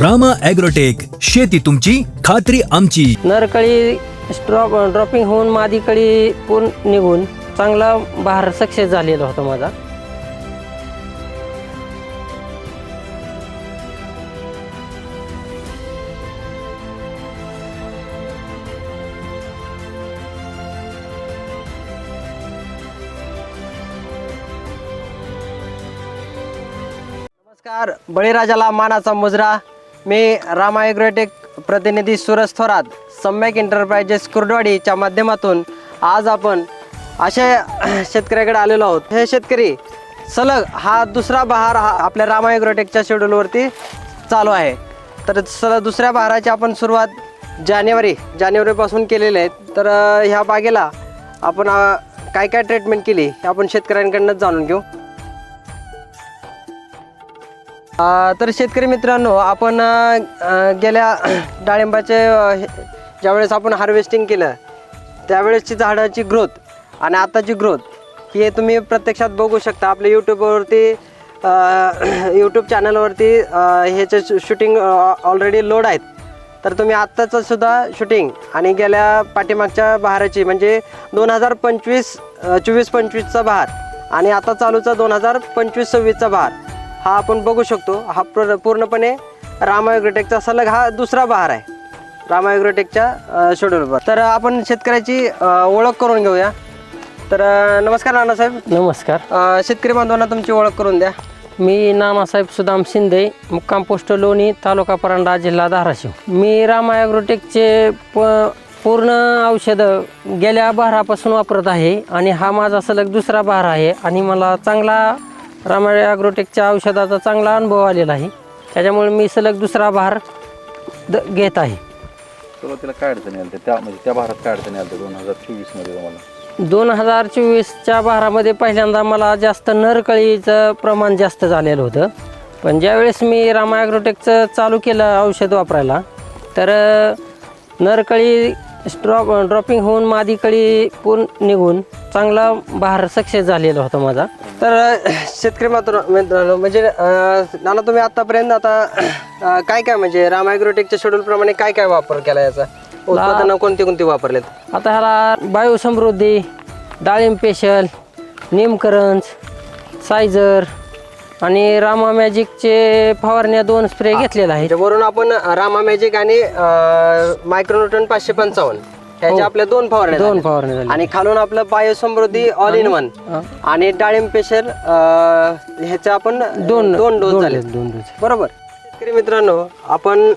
Rama agrotech शेती तुमची खात्री आमची. नरकळी स्ट्रॉप ड्रॉपिंग होऊन मादी कळी पूर्ण निघून चांगला बहार सक्सेस झालेला होता माझा. नमस्कार बळीराजाला मानाचा मुजरा. मी रामा ॲग्रोटेक प्रतिनिधी सुरज थोरात सम्यक एंटरप्राइजेस कुर्डवाडीच्या माध्यमातून आज आपण अशा शेतकऱ्याकडे आलेलो आहोत. हे शेतकरी सलग हा दुसरा बहार हा आपल्या रामा ॲग्रोटेकच्या शेड्यूलवरती चालू आहे. तर सलग दुसऱ्या बहाराची आपण सुरुवात जानेवारी जानेवारीपासून केलेली आहे. तर ह्या बागेला आपण काय काय ट्रीटमेंट केली हे आपण शेतकऱ्यांकडूनच जाणून घेऊ. तर शेतकरी मित्रांनो आपण गेल्या डाळिंबाचे हे- ज्यावेळेस आपण हार्वेस्टिंग केलं त्यावेळेसची झाडाची ग्रोथ आणि आताची ग्रोथ हे तुम्ही प्रत्यक्षात बघू शकता. आपल्या यूट्यूबवरती यूट्यूब चॅनलवरती ह्याचे शूटिंग ऑलरेडी लोड आहेत. तर तुम्ही आत्ताचं सुद्धा शूटिंग आणि गेल्या पाठीमागच्या बहाराची म्हणजे दोन हजार पंचवीस चोवीस पंचवीसचा बहार आणि आता चालूचा दोन हजार पंचवीस सव्वीसचा बहार. हा आपण बघू शकतो. हा पूर्ण पूर्णपणे रामायोग्रोटेकचा सलग हा दुसरा बहार आहे. रामायोग्रोटेकच्या शेड्यूलवर तर आपण शेतकऱ्याची ओळख करून घेऊया. तर नमस्कार नानासाहेब. नमस्कार. शेतकरी बांधवांना तुमची ओळख करून द्या. मी नानासाहेब सुदाम शिंदे मुक्काम पोस्ट लोणी तालुका परांडा जिल्हा धाराशिव. मी रामा ॲग्रोटेकचे प पूर्ण औषधं गेल्या बहारापासून वापरत आहे आणि हा माझा सलग दुसरा बहार आहे आणि मला चांगला रामा ॲग्रोटेकच्या औषधाचा चांगला अनुभव आलेला आहे. त्याच्यामुळे मी सलग दुसरा बहार द घेत आहे. सुरुवातीला काय अडचणी आल्या त्या म्हणजे त्या भारत काय अडचणी आल्या दोन हजार चोवीसमध्ये तुम्हाला? दोन हजार चोवीसच्या बहारामध्ये पहिल्यांदा मला जास्त नरकळीचं प्रमाण जास्त झालेलं होतं. पण ज्यावेळेस मी रामा ॲग्रोटेकचं चालू केलं औषध वापरायला तर अ, नरकळी स्ट्रॉप ड्रॉपिंग होऊन मादी कळी पूर्ण निघून चांगला बहार सक्सेस झालेला होता माझा. तर शेतकरी मात्र मित्रांनो म्हणजे नाना तुम्ही आतापर्यंत आता काय काय म्हणजे रामायग्रोटेकच्या शेड्यूल प्रमाणे काय काय वापर केला याचा? उत्पादनं कोणती कोणती वापरलेत? आता ह्याला बायोसमृद्धी डाळिंब पेशल निमकरंज सायझर आणि रामा मॅजिकचे फवारण्या दोन स्प्रे घेतलेला आहे वरून आपण रामा मॅजिक आणि मायक्रोन्यूटन पाचशे पंचावन्न. ह्याच्या आपल्या दोन फवारण्या दोन. फवारण्या झाल्या. आणि खालून आपलं बायोसमृद्धी ऑल इन वन हा. आणि डाळिंब पेशल ह्याच्या आपण दोन दोन डोस झाले. दोन डोस बरोबर. शेतकरी मित्रांनो आपण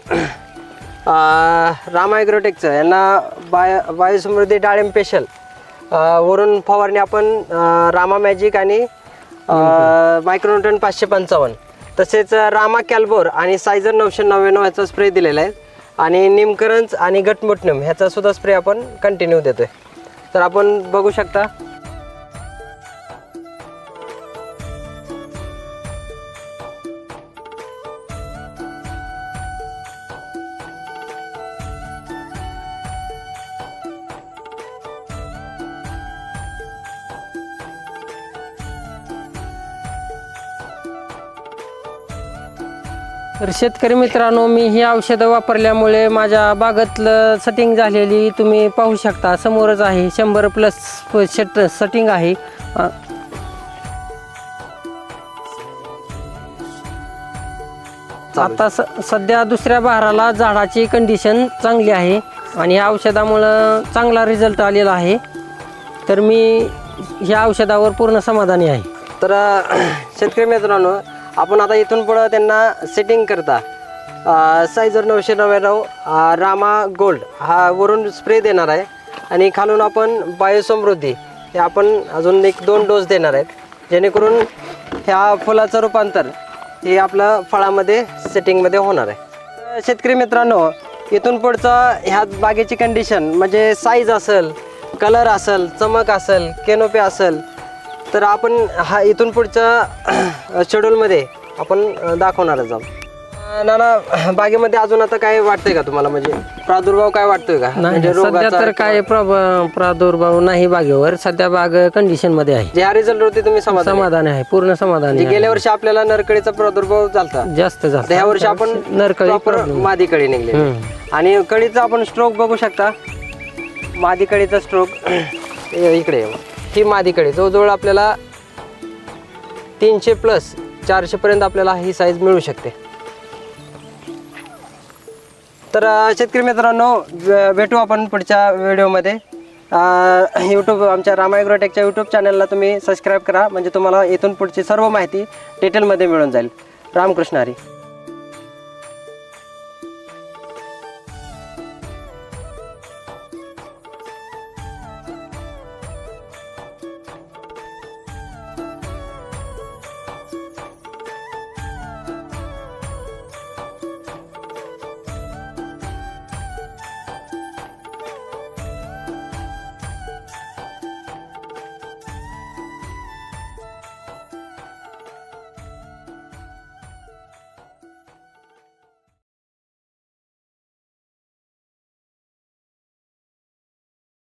राम ॲग्रोटेकचं यांना बाय बायोसमृद्धी डाळिंब स्पेशल वरून फवारणी आपण अं, रामा मॅजिक आणि मायक्रोन्यूटन पाचशे पंचावन्न. तसेच रामा कॅल्बोर आणि सायझर नऊशे नव्याण्णव ह्याचा स्प्रे दिलेला आहे. आणि निमकरंज आणि गटमुटनम ह्याचा सुद्धा स्प्रे आपण कंटिन्यू देतोय. तर आपण बघू शकता तर शेतकरी मित्रांनो मी ही औषधं वापरल्यामुळे माझ्या बागातलं सटिंग झालेली तुम्ही पाहू शकता. समोरच आहे शंभर प्लस शट सटिंग आहे. आता स सध्या दुसऱ्या बहाराला झाडाची कंडिशन चांगली आहे आणि या औषधामुळं चांगला रिझल्ट आलेला आहे. तर मी ह्या औषधावर पूर्ण समाधानी आहे. तर शेतकरी मित्रांनो आपण आता इथून पुढं त्यांना सेटिंग करता. सायझर नऊशे नव्याण्णव रामा गोल्ड हा वरून स्प्रे देणार आहे. आणि खालून आपण बायोसमृद्धी हे आपण अजून एक दोन डोस देणार आहेत. जेणेकरून ह्या फुलाचं रूपांतर हे आपलं फळामध्ये सेटिंगमध्ये होणार आहे. तर शेतकरी मित्रांनो इथून पुढचं ह्या बागेची कंडिशन म्हणजे साईज असेल कलर असेल चमक असेल केनोपी असेल तर आपण हा इथून पुढच्या शेड्यूलमध्ये आपण दाखवणारच आहोत. नाना बागेमध्ये अजून आता काय वाटतंय का तुम्हाला? म्हणजे प्रादुर्भाव काय वाटतोय का? म्हणजे सध्या तर काय प्रादुर्भाव नाही बागेवर. सध्या बाग कंडिशनमध्ये आहे. जे ह्या रिझल्ट होते तुम्ही समाधान आहे. पूर्ण समाधान जे गेल्या वर्षी आपल्याला नरकळीचा प्रादुर्भाव झालता. जास्त झालं ह्या वर्षी आपण नरकळी मादी कळी निघली. आणि कळीचा आपण स्ट्रोक बघू शकता. मादी कळीचा स्ट्रोक इकडे ये. ही मादीकडे जवळजवळ आपल्याला तीनशे प्लस चारशेपर्यंत आपल्याला ही साईज मिळू शकते. तर शेतकरी मित्रांनो भेटू आपण पुढच्या व्हिडिओमध्ये. यूट्यूब आमच्या रामायग्रोटेकच्या यूट्यूब चॅनलला तुम्ही सबस्क्राईब करा. म्हणजे तुम्हाला इथून पुढची सर्व माहिती डिटेलमध्ये मिळून जाईल. रामकृष्ण हरी.